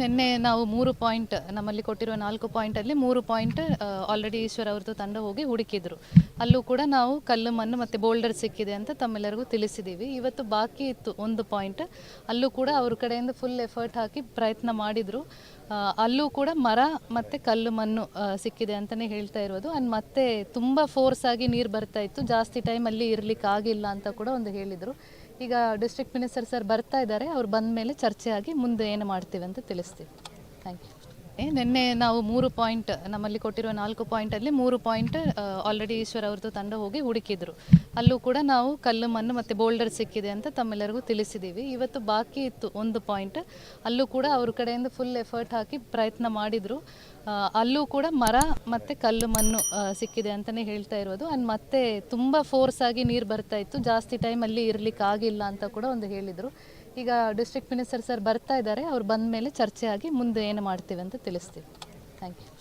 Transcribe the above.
ನಿನ್ನೆ ನಾವು ಮೂರು ಪಾಯಿಂಟ್, ನಮ್ಮಲ್ಲಿ ಕೊಟ್ಟಿರುವ ನಾಲ್ಕು ಪಾಯಿಂಟಲ್ಲಿ ಮೂರು ಪಾಯಿಂಟ್ ಆಲ್ರೆಡಿ ಈಶ್ವರ್ ಅವ್ರದ್ದು ತಂಡ ಹೋಗಿ ಹುಡುಕಿದ್ರು. ಅಲ್ಲೂ ಕೂಡ ನಾವು ಕಲ್ಲು ಮಣ್ಣು ಮತ್ತು ಬೋಲ್ಡರ್ ಸಿಕ್ಕಿದೆ ಅಂತ ತಮ್ಮೆಲ್ಲರಿಗೂ ತಿಳಿಸಿದ್ದೀವಿ ಇವತ್ತು ಬಾಕಿ ಇತ್ತು ಒಂದು ಪಾಯಿಂಟ್. ಅಲ್ಲೂ ಕೂಡ ಅವ್ರ ಕಡೆಯಿಂದ ಫುಲ್ ಎಫರ್ಟ್ ಹಾಕಿ ಪ್ರಯತ್ನ ಮಾಡಿದರು. ಅಲ್ಲೂ ಕೂಡ ಮರ ಮತ್ತು ಕಲ್ಲು ಮಣ್ಣು ಸಿಕ್ಕಿದೆ ಅಂತಲೇ ಹೇಳ್ತಾ ಇರೋದು. ಆ್ಯಂಡ್ ಮತ್ತೆ ತುಂಬ ಫೋರ್ಸ್ ಆಗಿ ನೀರು ಬರ್ತಾ ಇತ್ತು. ಜಾಸ್ತಿ ಟೈಮ್ ಅಲ್ಲಿ ಇರ್ಲಿಕ್ಕೆ ಆಗಿಲ್ಲ ಅಂತ ಕೂಡ ಒಂದು ಹೇಳಿದರು. ಈಗ ಡಿಸ್ಟ್ರಿಕ್ಟ್ ಮಿನಿಸ್ಟರ್ ಸರ್ ಬರ್ತಾ ಇದ್ದಾರೆ, ಅವ್ರು ಬಂದ ಮೇಲೆ ಚರ್ಚೆ ಆಗಿ ಮುಂದೆ ಏನು ಮಾಡ್ತೀವಿ ಅಂತ ತಿಳಿಸ್ತೀವಿ. ಥ್ಯಾಂಕ್ ಯು ನಿನ್ನೆ ನಾವು ಮೂರು ಪಾಯಿಂಟ್, ನಮ್ಮಲ್ಲಿ ಕೊಟ್ಟಿರುವ ನಾಲ್ಕು ಪಾಯಿಂಟಲ್ಲಿ ಮೂರು ಪಾಯಿಂಟ್ ಆಲ್ರೆಡಿ ಈಶ್ವರ್ ಅವ್ರದ್ದು ತಂಡ ಹೋಗಿ ಹುಡುಕಿದ್ರು. ಅಲ್ಲೂ ಕೂಡ ನಾವು ಕಲ್ಲು ಮಣ್ಣು ಮತ್ತು ಬೋಲ್ಡರ್ ಸಿಕ್ಕಿದೆ ಅಂತ ತಮ್ಮೆಲ್ಲರಿಗೂ ತಿಳಿಸಿದ್ದೀವಿ ಇವತ್ತು ಬಾಕಿ ಇತ್ತು ಒಂದು ಪಾಯಿಂಟ್. ಅಲ್ಲೂ ಕೂಡ ಅವ್ರ ಕಡೆಯಿಂದ ಫುಲ್ ಎಫರ್ಟ್ ಹಾಕಿ ಪ್ರಯತ್ನ ಮಾಡಿದರು. ಅಲ್ಲೂ ಕೂಡ ಮರ ಮತ್ತು ಕಲ್ಲು ಮಣ್ಣು ಸಿಕ್ಕಿದೆ ಅಂತಲೇ ಹೇಳ್ತಾ ಇರೋದು. ಆ್ಯಂಡ್ ಮತ್ತೆ ತುಂಬ ಫೋರ್ಸ್ ಆಗಿ ನೀರು ಬರ್ತಾ ಇತ್ತು. ಜಾಸ್ತಿ ಟೈಮ್ ಅಲ್ಲಿ ಇರ್ಲಿಕ್ಕೆ ಆಗಿಲ್ಲ ಅಂತ ಕೂಡ ಒಂದು ಹೇಳಿದರು. ಈಗ ಡಿಸ್ಟ್ರಿಕ್ಟ್ ಮಿನಿಸ್ಟರ್ ಸರ್ ಬರ್ತಾ ಇದ್ದಾರೆ, ಅವ್ರು ಬಂದ ಮೇಲೆ ಚರ್ಚೆ ಮುಂದೆ ಏನು ಮಾಡ್ತೀವಿ ಅಂತ ತಿಳಿಸ್ತೀವಿ. Thank you